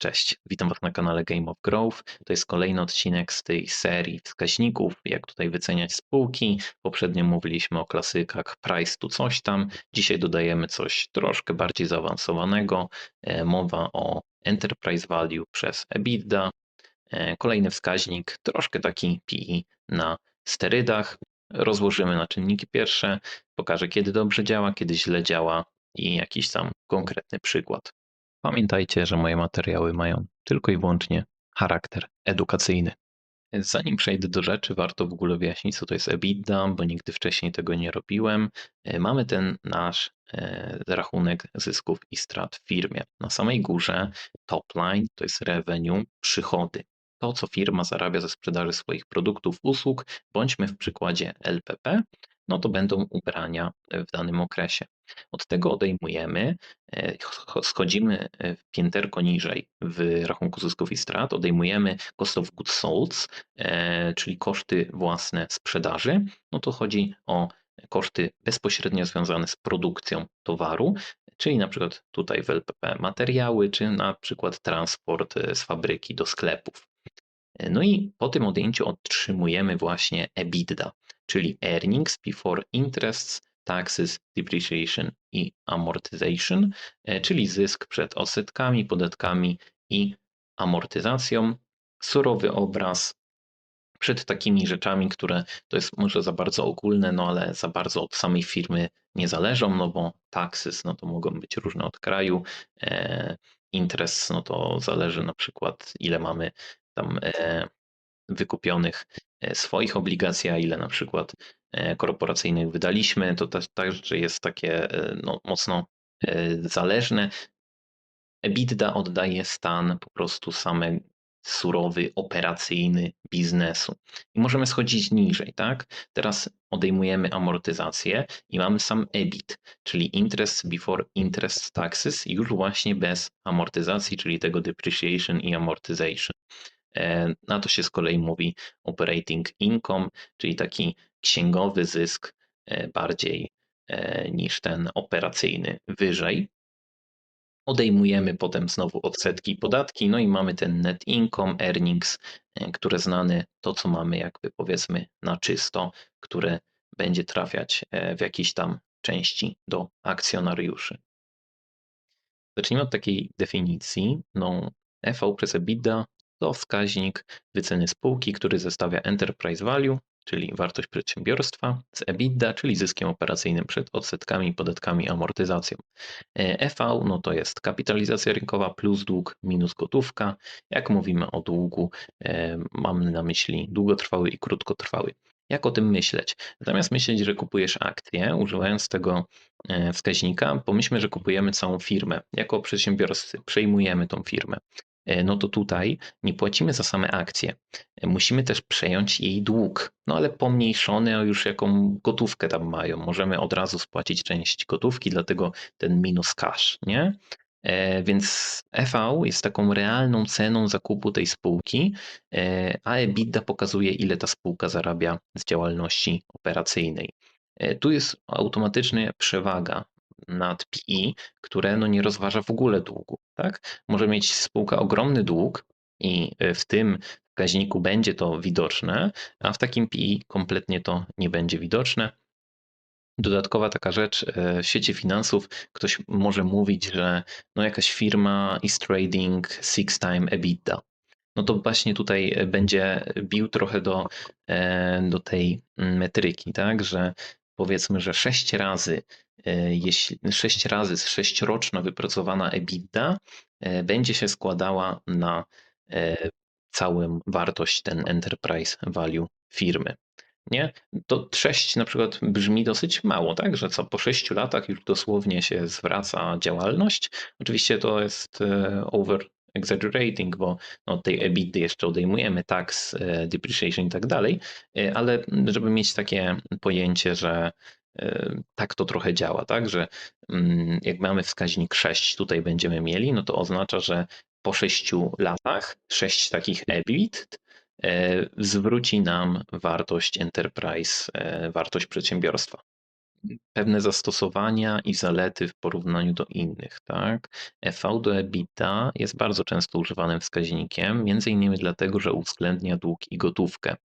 Cześć, witam Was na kanale Game of Growth. To jest kolejny odcinek z tej serii wskaźników, jak tutaj wyceniać spółki. Poprzednio mówiliśmy o klasykach price to coś tam. Dzisiaj dodajemy coś troszkę bardziej zaawansowanego. E, Mowa o enterprise value przez EBITDA. E, Kolejny wskaźnik, troszkę taki PE na sterydach. Rozłożymy na czynniki pierwsze, pokażę kiedy dobrze działa, kiedy źle działa i jakiś tam konkretny przykład. Pamiętajcie, że moje materiały mają tylko i wyłącznie charakter edukacyjny. Zanim przejdę do rzeczy, warto w ogóle wyjaśnić, co to jest EBITDA, bo nigdy wcześniej tego nie robiłem. E, Mamy ten nasz e, rachunek zysków i strat w firmie. Na samej górze top line to jest revenue, przychody. To, co firma zarabia ze sprzedaży swoich produktów, usług, bądźmy w przykładzie LPP, no to będą ubrania w danym okresie. Od tego odejmujemy, e, ch- schodzimy e, pięterko niżej w rachunku zysków i strat, odejmujemy cost of goods sold, e, czyli koszty własne sprzedaży. No to chodzi o koszty bezpośrednio związane z produkcją towaru, czyli na przykład tutaj w LPP materiały, czy na przykład transport e, z fabryki do sklepów. E, No i po tym odjęciu otrzymujemy właśnie EBITDA, czyli earnings before interests, taxes, depreciation i amortization, e, czyli zysk przed odsetkami, podatkami i amortyzacją. Surowy obraz przed takimi rzeczami, które to jest może za bardzo ogólne, no ale za bardzo od samej firmy nie zależą, no bo taxes no to mogą być różne od kraju, e, interest no to zależy na przykład ile mamy tam e, wykupionych e, swoich obligacji, a ile na przykład e, korporacyjnych wydaliśmy, to też także jest takie e, no, mocno zależne. EBITDA oddaje stan po prostu same surowy, operacyjny biznesu. I możemy schodzić niżej, tak? Teraz odejmujemy amortyzację i mamy sam EBIT, czyli interest before interest taxes, już właśnie bez amortyzacji, czyli tego depreciation i amortization. E, Na to się z kolei mówi operating income, czyli taki księgowy zysk e, bardziej e, niż ten operacyjny wyżej. Odejmujemy potem znowu odsetki i podatki, no i mamy ten net income, earnings, które znane to, co mamy jakby powiedzmy na czysto, które będzie trafiać w jakiejś tam części do akcjonariuszy. Zacznijmy od takiej definicji. No, EV przez EBITDA to wskaźnik wyceny spółki, który zestawia enterprise value, czyli wartość przedsiębiorstwa, z EBITDA, czyli zyskiem operacyjnym przed odsetkami, podatkami amortyzacją. EV no to jest kapitalizacja rynkowa plus dług minus gotówka. Jak mówimy o długu, e, mamy na myśli długotrwały i krótkotrwały. Jak o tym myśleć? Zamiast myśleć, że kupujesz akcję, używając tego e, wskaźnika, pomyślmy, że kupujemy całą firmę. Jako przedsiębiorcy przejmujemy tą firmę. E, No to tutaj nie płacimy za same akcje. E, Musimy też przejąć jej dług, no ale pomniejszony o już jaką gotówkę tam mają. Możemy od razu spłacić część gotówki, dlatego ten minus cash, nie? E, Więc EV jest taką realną ceną zakupu tej spółki, a EBITDA pokazuje, ile ta spółka zarabia z działalności operacyjnej. Tu jest automatycznie przewaga nad PI, które no nie rozważa w ogóle długu. Tak? Może mieć spółka ogromny dług i e, w tym wskaźniku będzie to widoczne, a w takim PI kompletnie to nie będzie widoczne. Dodatkowa taka rzecz, e, w świecie finansów ktoś może mówić, że no jakaś firma is trading six time EBITDA. No to właśnie tutaj e, będzie bił trochę do, e, do tej metryki, tak, że powiedzmy, że sześć razy, jeśli sześć razy z sześcioroczna wypracowana EBITDA e, będzie się składała na e, całą wartość ten enterprise value firmy nie? To 6 na przykład brzmi dosyć mało, tak? Że co po 6 latach już dosłownie się zwraca działalność. Oczywiście to jest e, over exaggerating, bo no, od tej EBITDA jeszcze odejmujemy tax, e, depreciation i tak dalej, e, ale żeby mieć takie pojęcie, że e, tak to trochę działa, tak? Że mm, jak mamy wskaźnik 6 tutaj będziemy mieli, no to oznacza, że po 6 latach 6 takich EBIT e, zwróci nam wartość enterprise, e, wartość przedsiębiorstwa. pewne zastosowania i zalety w porównaniu do innych, tak? EV do EBITDA jest bardzo często używanym wskaźnikiem, między innymi dlatego, że uwzględnia dług i gotówkę.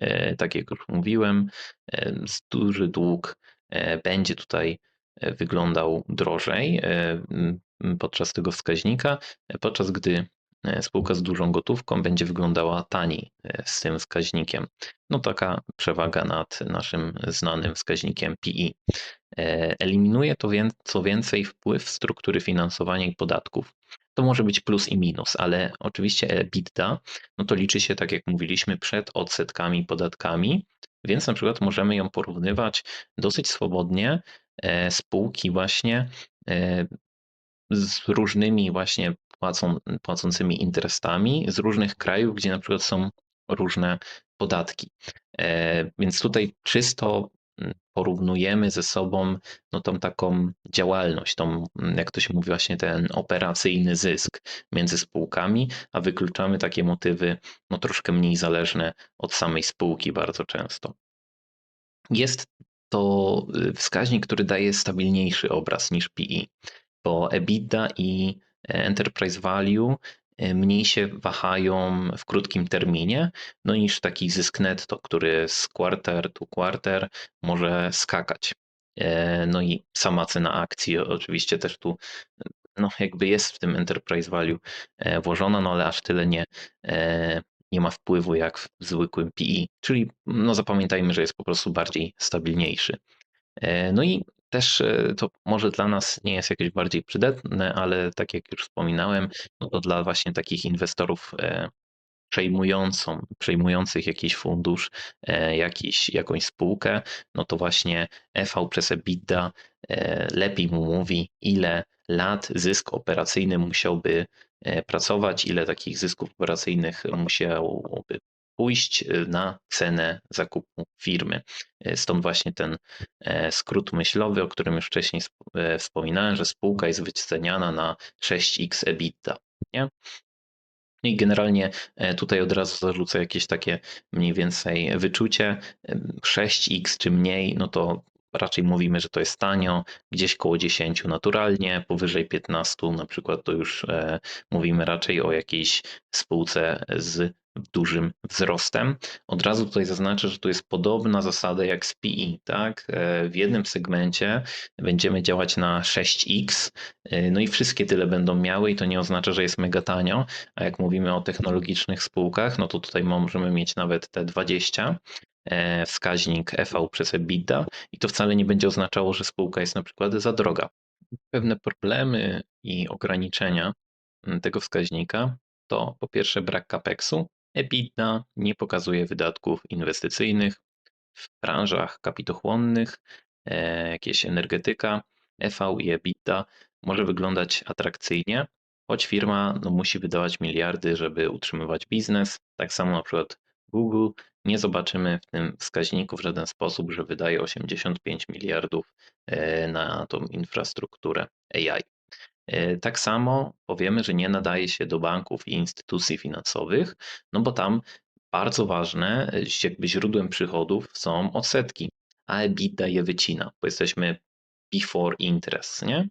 E, tak jak już mówiłem, e, duży dług e, będzie tutaj wyglądał drożej podczas tego wskaźnika, podczas gdy spółka z dużą gotówką będzie wyglądała taniej z tym wskaźnikiem. No taka przewaga nad naszym znanym wskaźnikiem PI. Eliminuje to co więcej wpływ struktury finansowania i podatków. To może być plus i minus, ale oczywiście EBITDA, no to liczy się, tak jak mówiliśmy, przed odsetkami podatkami, więc na przykład możemy ją porównywać dosyć swobodnie e, spółki właśnie e, z różnymi właśnie płacą, płacącymi interestami z różnych krajów, gdzie na przykład są różne podatki. E, więc tutaj czysto porównujemy ze sobą no, tą taką działalność, tą, jak to się mówi, właśnie ten operacyjny zysk między spółkami, a wykluczamy takie motywy no, troszkę mniej zależne od samej spółki bardzo często. Jest to y, wskaźnik, który daje stabilniejszy obraz niż PE, bo EBITDA i enterprise value E, mniej się wahają w krótkim terminie, no niż taki zysk netto, który z quarter to quarter może skakać. E, no i sama cena akcji oczywiście też tu no jakby jest w tym enterprise value e, włożona, no ale aż tyle nie, nie ma wpływu jak w zwykłym PE, czyli no zapamiętajmy, że jest po prostu bardziej stabilniejszy. No i też e, to może dla nas nie jest jakieś bardziej przydatne, ale tak jak już wspominałem, no to dla właśnie takich inwestorów e, przejmującą, przejmujących jakiś fundusz, e, jakiś, jakąś spółkę, no to właśnie EV przez EBITDA lepiej mu mówi, ile lat zysk operacyjny musiałby pracować, ile takich zysków operacyjnych musiałoby pójść y, na cenę zakupu firmy. Y, stąd właśnie ten e, skrót myślowy, o którym już wcześniej e, wspominałem, że spółka jest wyceniana na 6x EBITDA. Nie? I generalnie e, tutaj od razu zarzucę jakieś takie mniej więcej wyczucie. 6x czy mniej, no to raczej mówimy, że to jest tanio, gdzieś koło 10 naturalnie, powyżej 15 na przykład to już mówimy raczej o jakiejś spółce z dużym wzrostem. Od razu tutaj zaznaczę, że to jest podobna zasada jak z PE, tak? E, w jednym segmencie będziemy działać na 6x, e, no i wszystkie tyle będą miały i to nie oznacza, że jest mega tanio, a jak mówimy o technologicznych spółkach, no to tutaj możemy mieć nawet te 20 e, wskaźnik EV przez EBITDA i to wcale nie będzie oznaczało, że spółka jest na przykład za droga. Pewne problemy i ograniczenia tego wskaźnika to po pierwsze brak capexu, EBITDA nie pokazuje wydatków inwestycyjnych w branżach kapitochłonnych, e, jakieś energetyka, EV i EBITDA może wyglądać atrakcyjnie, choć firma no, musi wydawać miliardy, żeby utrzymywać biznes. Tak samo na przykład Google nie zobaczymy w tym wskaźniku w żaden sposób, że wydaje 85 miliardów e, na tą infrastrukturę AI. E, tak samo powiemy, że nie nadaje się do banków i instytucji finansowych, no bo tam bardzo ważne, e, jakby źródłem przychodów są odsetki, a EBITDA je wycina, bo jesteśmy before interest, nie?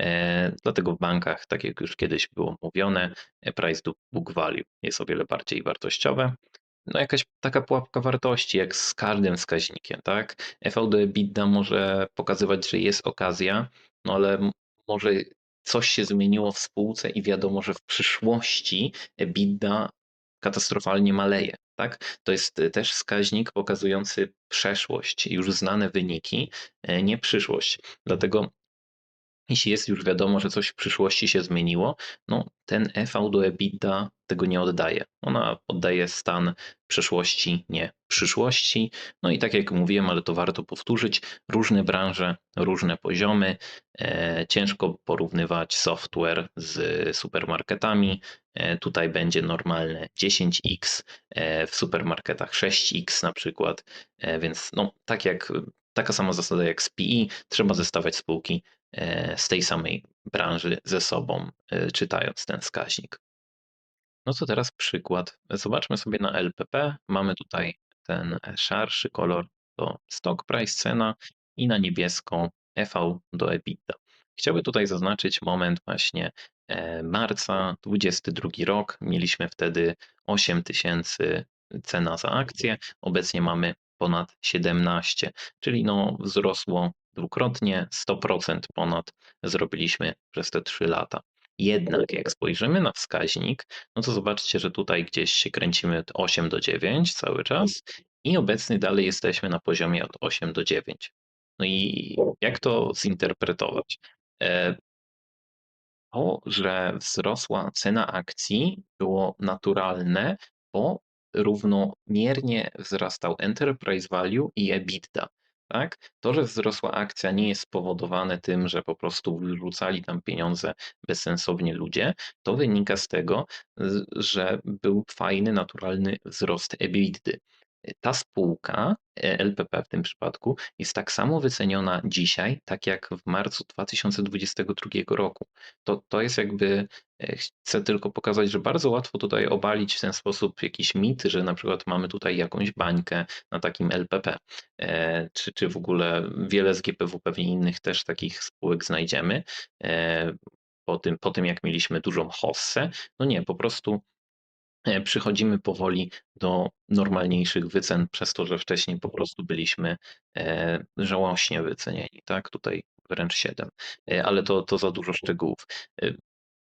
E, dlatego w bankach, tak jak już kiedyś było mówione, price to book value jest o wiele bardziej wartościowe. No jakaś taka pułapka wartości, jak z każdym wskaźnikiem, tak? EV do EBITDA może pokazywać, że jest okazja, no ale może coś się zmieniło w spółce i wiadomo, że w przyszłości EBITDA katastrofalnie maleje. Tak? To jest e, też wskaźnik pokazujący przeszłość, już znane wyniki, e, nie przyszłość. Dlatego jeśli jest już wiadomo, że coś w przyszłości się zmieniło, no ten EV do EBITDA tego nie oddaje. Ona oddaje stan przeszłości, nie przyszłości. No i tak jak mówiłem, ale to warto powtórzyć, różne branże, różne poziomy. E, ciężko porównywać software z supermarketami. E, tutaj będzie normalne 10x, e, w supermarketach 6x na przykład. E, więc no, tak jak taka sama zasada jak z trzeba zestawiać spółki z tej samej branży ze sobą, e, czytając ten wskaźnik. No to teraz przykład. Zobaczmy sobie na LPP. Mamy tutaj ten szarszy kolor, to stock price, cena. i na niebiesko EV do EBITDA. Chciałbym tutaj zaznaczyć moment właśnie e, marca 22 rok. Mieliśmy wtedy 8 tysięcy cena za akcję, obecnie mamy ponad 17, czyli no wzrosło dwukrotnie, 100% ponad zrobiliśmy przez te 3 lata. Jednak jak spojrzymy na wskaźnik, no to zobaczcie, że tutaj gdzieś się kręcimy od 8 do 9 cały czas i obecnie dalej jesteśmy na poziomie od 8 do 9. No i jak to zinterpretować? E, to, że wzrosła cena akcji było naturalne, bo równomiernie wzrastał enterprise value i EBITDA. Tak? To, że wzrosła akcja nie jest spowodowane tym, że po prostu wyrzucali tam pieniądze bezsensownie ludzie. To wynika z tego, że był fajny, naturalny wzrost EBITDA. Ta spółka, e, LPP w tym przypadku, jest tak samo wyceniona dzisiaj, tak jak w marcu 2022 roku. To, to jest jakby, e, chcę tylko pokazać, że bardzo łatwo tutaj obalić w ten sposób jakiś mit, że na przykład mamy tutaj jakąś bańkę na takim LPP, e, czy, czy w ogóle wiele z GPW, pewnie innych też takich spółek znajdziemy. Po tym, po tym jak mieliśmy dużą hossę, no nie, po prostu przychodzimy powoli do normalniejszych wycen, przez to, że wcześniej po prostu byliśmy e, żałośnie wycenieni, tak? Tutaj wręcz 7, E, ale to, to za dużo szczegółów. E,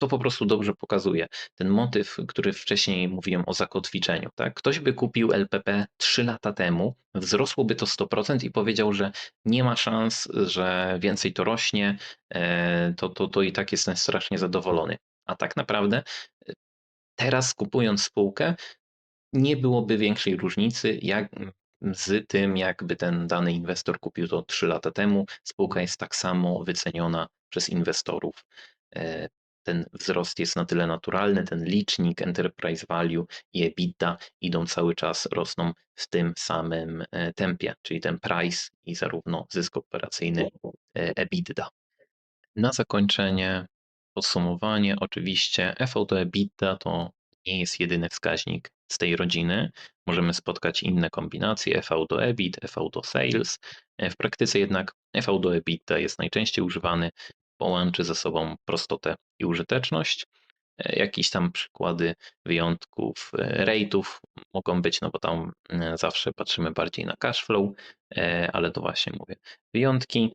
To po prostu dobrze pokazuje ten motyw, który wcześniej mówiłem o zakotwiczeniu. Tak? Ktoś by kupił LPP 3 lata temu, wzrosłoby to 100% i powiedział, że nie ma szans, że więcej to rośnie, e, to, to, to i tak jestem strasznie zadowolony. A tak naprawdę teraz kupując spółkę, nie byłoby większej różnicy jak z tym, jakby ten dany inwestor kupił to 3 lata temu. Spółka jest tak samo wyceniona przez inwestorów. E, ten wzrost jest na tyle naturalny, ten licznik enterprise value i EBITDA idą cały czas, rosną w tym samym e, tempie, czyli ten price i zarówno zysk operacyjny e, EBITDA. Na zakończenie podsumowanie. Oczywiście EV do EBITDA to nie jest jedyny wskaźnik z tej rodziny. Możemy spotkać inne kombinacje EV do EBIT, EV do Sales. W praktyce jednak EV do EBITDA jest najczęściej używany, bo łączy ze sobą prostotę i użyteczność. E, Jakieś tam przykłady wyjątków, e, rate'ów mogą być, no bo tam e, zawsze patrzymy bardziej na cash flow, ale to właśnie mówię, wyjątki.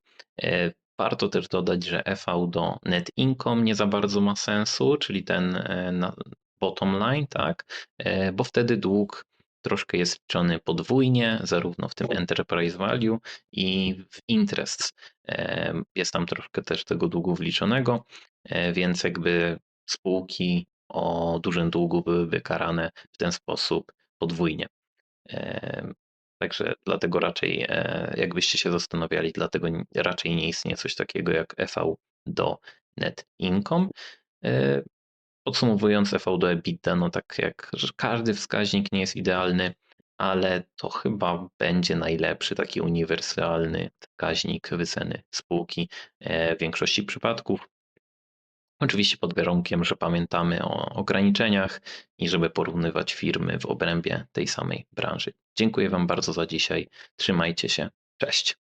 Warto też dodać, że EV do net income nie za bardzo ma sensu, czyli ten e, bottom line, tak, E, bo wtedy dług troszkę jest liczony podwójnie, zarówno w tym enterprise value i w interest. E, Jest tam troszkę też tego długu wliczonego, więc jakby spółki o dużym długu byłyby karane w ten sposób podwójnie. Także dlatego raczej, e, jakbyście się zastanawiali, dlatego raczej nie istnieje coś takiego jak EV do net income. E, Podsumowując, EV do EBITDA, no tak jak każdy wskaźnik nie jest idealny, ale to chyba będzie najlepszy taki uniwersalny wskaźnik wyceny spółki e, w większości przypadków. Oczywiście pod warunkiem, że pamiętamy o ograniczeniach i żeby porównywać firmy w obrębie tej samej branży. Dziękuję Wam bardzo za dzisiaj. Trzymajcie się. Cześć.